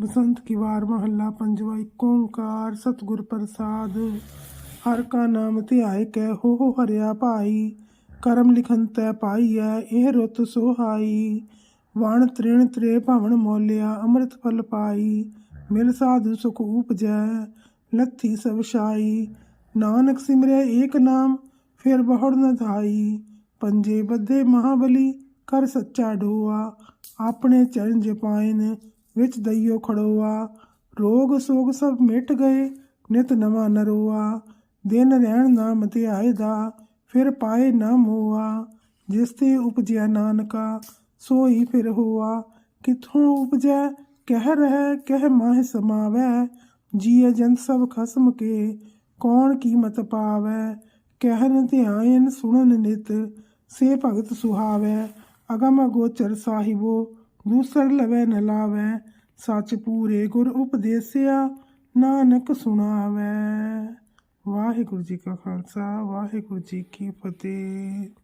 ਬਸੰਤ ਕੀ ਵਾਰ ਮਹੱਲਾ ਪੰਜਵਾ ਏਕ ਓੰਕਾਰ ਸਤਿਗੁਰ ਪ੍ਰਸਾਦ। ਹਰ ਕਾ ਨਾਮ ਧਿਆਏ ਕੈ, ਹੋ ਹੋ ਹਰਿਆ ਭਾਈ। ਕਰਮ ਲਿਖਨ ਤੈ ਪਾਈਐ, ਇਹ ਰੁੱਤ ਸੁਹਾਈ ਵਣ ਤ੍ਰਿਣ ਤ੍ਰੇ ਭਵਨ ਮੋਲਿਆ, ਅੰਮ੍ਰਿਤ ਫਲ ਪਾਈ। ਮਿਲ ਸਾਧੂ ਸੁਖ ਉਪਜੈ, ਲੱਥੀ ਸਭ ਛਾਈ। ਨਾਨਕ ਸਿਮਰੈ ਏਕ ਨਾਮ, ਫਿਰ ਬਹੁੜ ਨ ਧਾਈ। ਪੰਜੇ ਬੱਧੇ ਮਹਾਬਲੀ, ਕਰ ਸੱਚਾ ਢੋਆ ਆਪਣੇ ਚਰਨ ਜਪਾਇਨ ਵਿੱਚ ਦਈਓ ਖੜੋਆ। ਰੋਗ ਸੋਗ ਸਭ ਮਿਟ ਗਏ, ਨਿਤ ਨਵਾਂ ਨਰੋਆ ਦਿਨ ਰਹਿਣ ਨਾਮ ਧਿਆਏ ਦਾ ਫਿਰ ਪਾਏ ਨਾ ਮੋਆ। ਜਿਸ ਤੇ ਉਪਜਿਆ ਨਾਨਕਾ, ਸੋਈ ਫਿਰ ਹੋਆ। ਕਿਥੋਂ ਉਪਜੈ, ਕਹਿ ਰਹਿ, ਕਹਿ ਮਾਹਿ ਸਮਾਵੈ। ਜੀਅ ਜੰਤ ਸਭ ਖਸਮ ਕੇ, ਕੌਣ ਕੀਮਤ ਪਾਵੈ? ਕਹਿਨ ਧਿਆਇਨ ਸੁਣਨ ਨਿਤ, ਸੇ ਭਗਤ ਸੁਹਾਵੈ। ਅਗਮ ਗੋਚਰ ਸਾਹਿਬੋ ਦੂਸਰ ਲਵੈ ਨ ਲਾਵੈ ਸੱਚ ਪੂਰੇ ਗੁਰ ਉਪਦੇਸਿਆ, ਨਾਨਕ ਸੁਣਾਵੈ। ਵਾਹਿਗੁਰੂ ਜੀ ਕਾ ਖਾਲਸਾ, ਵਾਹਿਗੁਰੂ ਜੀ ਕੀ ਫਤਿਹ।